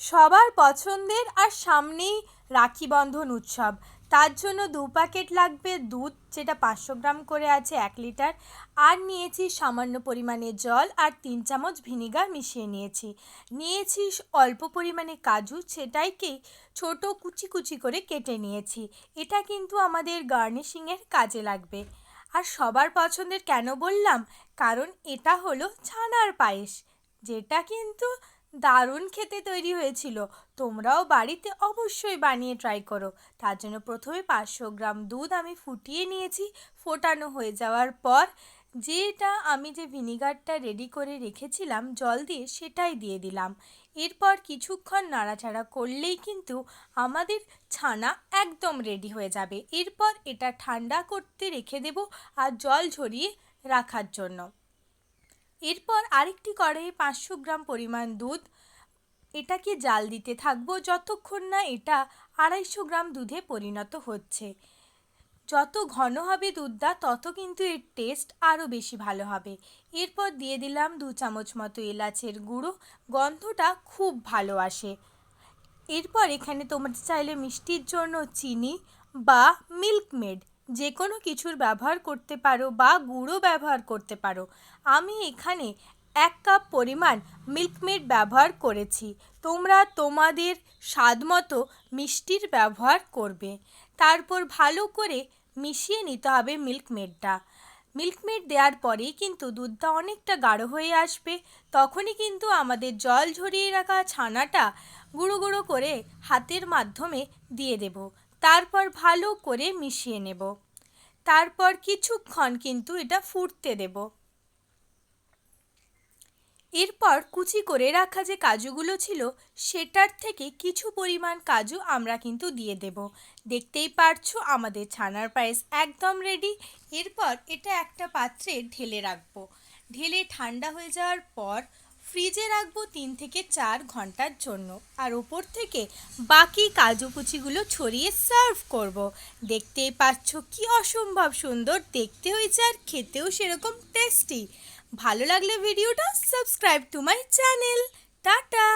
সবার পছন্দের আর সামনেই রাখি বন্ধন উৎসব। তার জন্য দু প্যাকেট লাগবে দুধ, যেটা পাঁচশো গ্রাম করে আছে এক লিটার। আর নিয়েছি সামান্য পরিমাণে জল আর তিন চামচ ভিনিগার মিশিয়ে নিয়েছি। নিয়েছি অল্প পরিমাণে কাজু সেটাইকেই ছোট কুচি কুচি করে কেটে নিয়েছি। এটা কিন্তু আমাদের গার্নিশিংয়ের কাজে লাগবে। আর সবার পছন্দের কেন বললাম? কারণ এটা হলো ছানার পায়েস, যেটা কিন্তু দারুণ খেতে তৈরি হয়েছিল। তোমরাও বাড়িতে অবশ্যই বানিয়ে ট্রাই করো। তার জন্য প্রথমে পাঁচশো গ্রাম দুধ আমি ফুটিয়ে নিয়েছি। ফোটানো হয়ে যাওয়ার পর যেটা আমি যে ভিনিগারটা রেডি করে রেখেছিলাম জল দিয়ে সেটাই দিয়ে দিলাম। এরপর কিছুক্ষণ নাড়াচাড়া করলেই কিন্তু আমাদের ছানা একদম রেডি হয়ে যাবে। এরপর এটা ঠান্ডা করতে রেখে দেব আর জল ঝরিয়ে রাখার জন্য। এরপর আরেকটি কড়াইয়ে পাঁচশো গ্রাম পরিমাণ দুধ, এটাকে জাল দিতে থাকব। যতক্ষণ না এটা আড়াইশো গ্রাম দুধে পরিণত হচ্ছে। যত ঘন হবে দুধটা, তত কিন্তু এর টেস্ট আরও বেশি ভালো হবে। এরপর দিয়ে দিলাম দু চামচ মতো এলাচের গুঁড়ো, গন্ধটা খুব ভালো আসে। এরপর এখানে তোমরা চাইলে মিষ্টির জন্য চিনি বা মিল্ক মেড যে কোনো কিছুর ব্যবহার করতে পারো বা গুঁড়ো ব্যবহার করতে পারো। আমি এখানে এক কাপ পরিমাণ মিল্ক মেড ব্যবহার করেছি। তোমরা তোমাদের স্বাদ মতো মিষ্টির ব্যবহার করবে। তারপর ভালো করে মিশিয়ে নিতে হবে মিল্ক মেডটা। মিল্ক মেড দেওয়ার পরেই কিন্তু দুধটা অনেকটা গাঢ় হয়ে আসবে। তখনই কিন্তু আমাদের জল ঝরিয়ে রাখা ছানাটা গুঁড়ো গুঁড়ো করে হাতের মাধ্যমে দিয়ে দেব। তারপর ভালো করে মিশিয়ে নেব। তারপর কিছুক্ষণ কিন্তু এটা ফুটতে দেব। এরপর কুচি করে রাখা যে কাজুগুলো ছিল, সেটার থেকে কিছু পরিমাণ কাজু আমরা কিন্তু দিয়ে দেব। দেখতেই পারছ, আমাদের ছানার পায়েস একদম রেডি এরপর এটা একটা পাত্রে ঢেলে রাখব। ঢেলে ঠান্ডা হয়ে যাওয়ার পর ফ্রিজে রাখব তিন থেকে চার ঘণ্টার জন্য। আর ওপর থেকে বাকি কাজু কুচিগুলো ছড়িয়ে সার্ভ করব। দেখতেই পাচ্ছ, কি অসম্ভব সুন্দর। দেখতে হয়েছে আর খেতেও সেরকম টেস্টি ভালো লাগলে ভিডিওটা subscribe to my channel tata